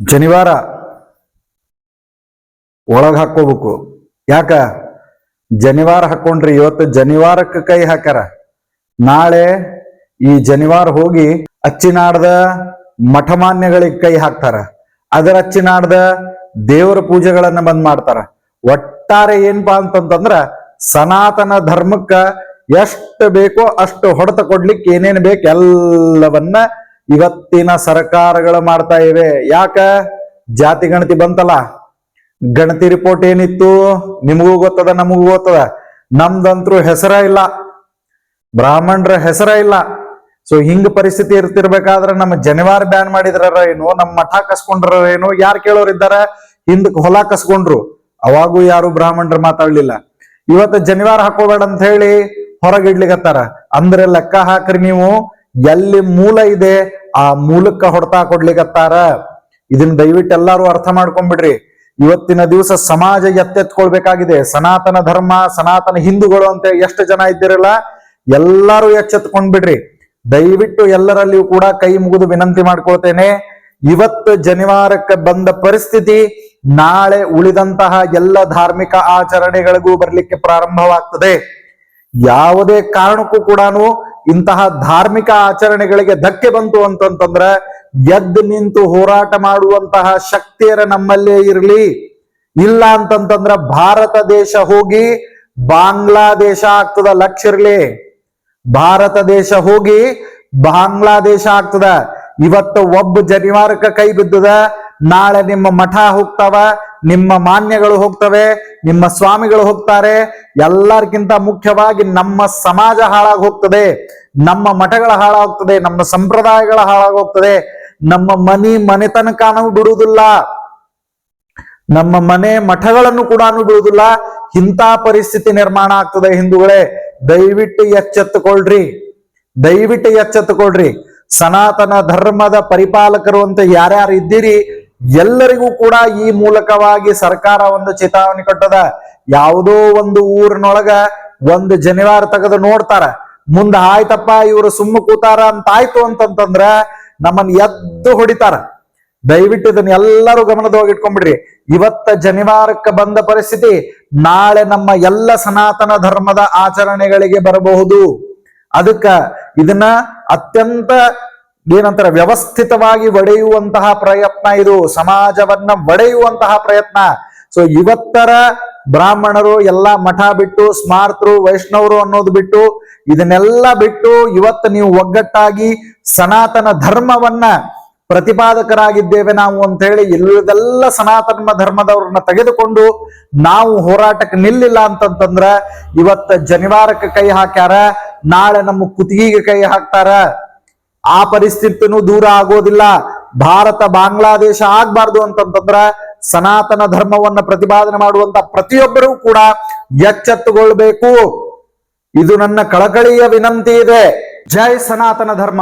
ಜನಿವಾರ ಒಳಗೆ ಹಾಕೋಬೇಕು ಯಾಕ? ಜನಿವಾರ ಹಾಕೊಂಡ್ರಿ ಇವತ್ತು ಜನಿವಾರಕ್ಕೆ ಕೈ ಹಾಕ್ಯಾರ. ನಾಳೆ ಈ ಜನಿವಾರ ಹೋಗಿ ಅಚ್ಚಿನಾಡ್ದ ಮಠಮಾನ್ಯಗಳಿಗೆ ಕೈ ಹಾಕ್ತಾರ. ಅದರ ಅಚ್ಚಿನಾಡ್ದ ದೇವರ ಪೂಜೆಗಳನ್ನ ಬಂದ್ ಮಾಡ್ತಾರ. ಒಟ್ಟಾರೆ ಏನ್ಪಾ ಅಂತಂತಂದ್ರ ಸನಾತನ ಧರ್ಮಕ್ಕ ಎಷ್ಟು ಬೇಕೋ ಅಷ್ಟು ಹೊಡೆತ ಕೊಡ್ಲಿಕ್ಕೆ ಏನೇನು ಬೇಕು ಎಲ್ಲವನ್ನ ಇವತ್ತಿನ ಸರ್ಕಾರಗಳು ಮಾಡ್ತಾ ಇವೆ. ಯಾಕ? ಜಾತಿ ಗಣತಿ ಬಂತಲ್ಲ? ಗಣತಿ ರಿಪೋರ್ಟ್ ಏನಿತ್ತು? ನಿಮಗೂ ಗೊತ್ತದ, ನಮಗೂ ಗೊತ್ತದ. ನಮ್ದಂತರೂ ಹೆಸರ ಇಲ್ಲ. ಬ್ರಾಹ್ಮಣರ ಹೆಸರ ಇಲ್ಲ. ಸೊ ಹಿಂಗ ಪರಿಸ್ಥಿತಿ ಇರ್ತಿರ್ಬೇಕಾದ್ರೆ ನಮ್ಮ ಜನಿವಾರ ಬ್ಯಾನ್ ಮಾಡಿದ್ರ ಏನು ನಮ್ಮ ಮಠ ಕಸ್ಕೊಂಡ್ರ ಏನು ಯಾರು ಕೇಳೋರಿದ್ದಾರ ಹಿಂದಕ್ ಹೊಲ ಕಸ್ಕೊಂಡ್ರು. ಅವಾಗೂ ಯಾರು ಬ್ರಾಹ್ಮಣರು ಮಾತಾಡ್ಲಿಲ್ಲ. ಇವತ್ತು ಜನಿವಾರ ಹಾಕೋಬೇಡ ಅಂತ ಹೇಳಿ ಹೊರಗಿಡ್ಲಿಕತ್ತಾರ. ಅಂದ್ರೆ ಲೆಕ್ಕ ಹಾಕ್ರಿ ನೀವು. ಎಲ್ಲಿ ಮೂಲ ಇದೆ ಆ ಮೂಲಕ್ಕ ಹೊಡ್ತಾ ಕೊಡ್ಲಿಕ್ಕತ್ತಾರ ಇದನ್ನ ದಯವಿಟ್ಟು ಎಲ್ಲಾರು ಅರ್ಥ ಮಾಡ್ಕೊಂಡ್ಬಿಡ್ರಿ ಇವತ್ತಿನ ದಿವಸ ಸಮಾಜ ಎತ್ತೆತ್ಕೊಳ್ಬೇಕಾಗಿದೆ. ಸನಾತನ ಧರ್ಮ, ಸನಾತನ ಹಿಂದೂಗಳು ಅಂತ ಎಷ್ಟು ಜನ ಇದ್ದಿರಲ್ಲ, ಎಲ್ಲಾರು ಎಚ್ಚೆತ್ಕೊಂಡ್ಬಿಡ್ರಿ. ದಯವಿಟ್ಟು ಎಲ್ಲರಲ್ಲಿಯೂ ಕೂಡ ಕೈ ಮುಗಿದು ವಿನಂತಿ ಮಾಡ್ಕೊಳ್ತೇನೆ. ಇವತ್ತು ಜನಿವಾರಕ್ಕೆ ಬಂದ ಪರಿಸ್ಥಿತಿ, ನಾಳೆ ಉಳಿದಂತಹ ಎಲ್ಲ ಧಾರ್ಮಿಕ ಆಚರಣೆಗಳಿಗೂ ಬರ್ಲಿಕ್ಕೆ ಪ್ರಾರಂಭವಾಗ್ತದೆ. ಯಾವುದೇ ಕಾರಣಕ್ಕೂ ಕೂಡ ಇಂತಹ ಧಾರ್ಮಿಕ ಆಚರಣೆಗಳಿಗೆ ಧಕ್ಕೆ ಬಂತು ಅಂತಂತಂದ್ರ ಎದ್ದು ನಿಂತು ಹೋರಾಟ ಮಾಡುವಂತಹ ಶಕ್ತಿಯರ ನಮ್ಮಲ್ಲೇ ಇರಲಿ. ಇಲ್ಲ ಅಂತಂತಂದ್ರ ಭಾರತ ದೇಶ ಹೋಗಿ ಬಾಂಗ್ಲಾದೇಶ ಆಗ್ತದ ಲಕ್ಷ ಇರ್ಲಿ. ಭಾರತ ದೇಶ ಹೋಗಿ ಬಾಂಗ್ಲಾದೇಶ ಆಗ್ತದ. ಇವತ್ತು ಒಬ್ಬ ಜನಿವಾರಕ್ಕ ಕೈ ಬಿದ್ದದ, ನಾಳೆ ನಿಮ್ಮ ಮಠ ಹೋಗ್ತಾವ, ನಿಮ್ಮ ಮಾನ್ಯಗಳು ಹೋಗ್ತವೆ, ನಿಮ್ಮ ಸ್ವಾಮಿಗಳು ಹೋಗ್ತಾರೆ ಎಲ್ಲರಿಗಿಂತ ಮುಖ್ಯವಾಗಿ ನಮ್ಮ ಸಮಾಜ ಹಾಳಾಗಿ ಹೋಗ್ತದೆ ನಮ್ಮ ಮಠಗಳ ಹಾಳಾಗ್ತದೆ, ನಮ್ಮ ಸಂಪ್ರದಾಯಗಳ ಹಾಳಾಗೋಗ್ತದೆ ನಮ್ಮ ಮನಿ ಮನೆತನಕಾನೂ ಬಿಡುವುದಿಲ್ಲ. ನಮ್ಮ ಮನೆ ಮಠಗಳನ್ನು ಕೂಡ ಬಿಡುವುದಿಲ್ಲ. ಇಂಥ ಪರಿಸ್ಥಿತಿ ನಿರ್ಮಾಣ ಆಗ್ತದೆ ಹಿಂದೂಗಳೇ. ದಯವಿಟ್ಟು ಎಚ್ಚೆತ್ತುಕೊಳ್ರಿ. ದಯವಿಟ್ಟು ಎಚ್ಚೆತ್ತುಕೊಳ್ರಿ. ಸನಾತನ ಧರ್ಮದ ಪರಿಪಾಲಕರು ಅಂತ ಯಾರ್ಯಾರು ಇದ್ದೀರಿ ಎಲ್ಲರಿಗೂ ಕೂಡ ಈ ಮೂಲಕವಾಗಿ ಸರ್ಕಾರ ಒಂದು ಚೇತಾವಣೆ ಕೊಟ್ಟದ. ಯಾವುದೋ ಒಂದು ಊರಿನೊಳಗ ಒಂದು ಜನಿವಾರ ತೆಗೆದು ನೋಡ್ತಾರ. ಮುಂದ ಆಯ್ತಪ್ಪ, ಇವರು ಸುಮ್ಮ ಕೂತಾರ ಅಂತ ಆಯ್ತು ಅಂತಂತಂದ್ರ ನಮ್ಮನ್ನ ಎದ್ದು ಹೊಡಿತಾರ. ದಯವಿಟ್ಟು ಇದನ್ನ ಎಲ್ಲರೂ ಗಮನದೊಳಗೆ ಇಟ್ಕೊಂಡ್ಬಿಡ್ರಿ. ಇವತ್ತ ಜನಿವಾರಕ್ಕೆ ಬಂದ ಪರಿಸ್ಥಿತಿ ನಾಳೆ ನಮ್ಮ ಎಲ್ಲ ಸನಾತನ ಧರ್ಮದ ಆಚರಣೆಗಳಿಗೆ ಬರಬಹುದು. ಅದಕ್ಕ ಇದನ್ನ ಅತ್ಯಂತ ಏನಂತಾರ ವ್ಯವಸ್ಥಿತವಾಗಿ ಒಡೆಯುವಂತಹ ಪ್ರಯತ್ನ ಇದು. ಸಮಾಜವನ್ನ ಒಡೆಯುವಂತಹ ಪ್ರಯತ್ನ. ಸೊ ಇವತ್ತರ ಬ್ರಾಹ್ಮಣರು ಎಲ್ಲಾ ಮಠ ಬಿಟ್ಟು ಸ್ಮಾರ್ತರು ವೈಷ್ಣವರು ಅನ್ನೋದು ಬಿಟ್ಟು, ಇದನ್ನೆಲ್ಲ ಬಿಟ್ಟು ಇವತ್ತು ನೀವು ಒಗ್ಗಟ್ಟಾಗಿ ಸನಾತನ ಧರ್ಮವನ್ನ ಪ್ರತಿಪಾದಕರಾಗಿದ್ದೇವೆ ನಾವು ಅಂತ ಹೇಳಿ ಇಲ್ಲದೆಲ್ಲ ಸನಾತನ ಧರ್ಮದವ್ರನ್ನ ತೆಗೆದುಕೊಂಡು ನಾವು ಹೋರಾಟಕ್ಕೆ ನಿಲ್ಲಿಲ್ಲ ಅಂತಂತಂದ್ರ ಇವತ್ತ ಜನಿವಾರಕ್ಕೆ ಕೈ ಹಾಕ್ಯಾರ, ನಾಳೆ ನಮ್ಮ ಕುತ್ತಿಗೆಗೆ ಕೈ ಹಾಕ್ತಾರ. ಆ ಪರಿಸ್ಥಿತಿನೂ ದೂರ ಆಗೋದಿಲ್ಲ. ಭಾರತ ಬಾಂಗ್ಲಾದೇಶ ಆಗ್ಬಾರ್ದು ಅಂತಂತಂದ್ರ ಸನಾತನ ಧರ್ಮವನ್ನ ಪ್ರತಿಪಾದನೆ ಮಾಡುವಂತ ಪ್ರತಿಯೊಬ್ಬರೂ ಕೂಡ ಎಚ್ಚೆತ್ತುಕೊಳ್ಬೇಕು ಇದು ನನ್ನ ಕಳಕಳಿಯ ವಿನಂತಿ ಇದೆ. ಜೈ ಸನಾತನ ಧರ್ಮ.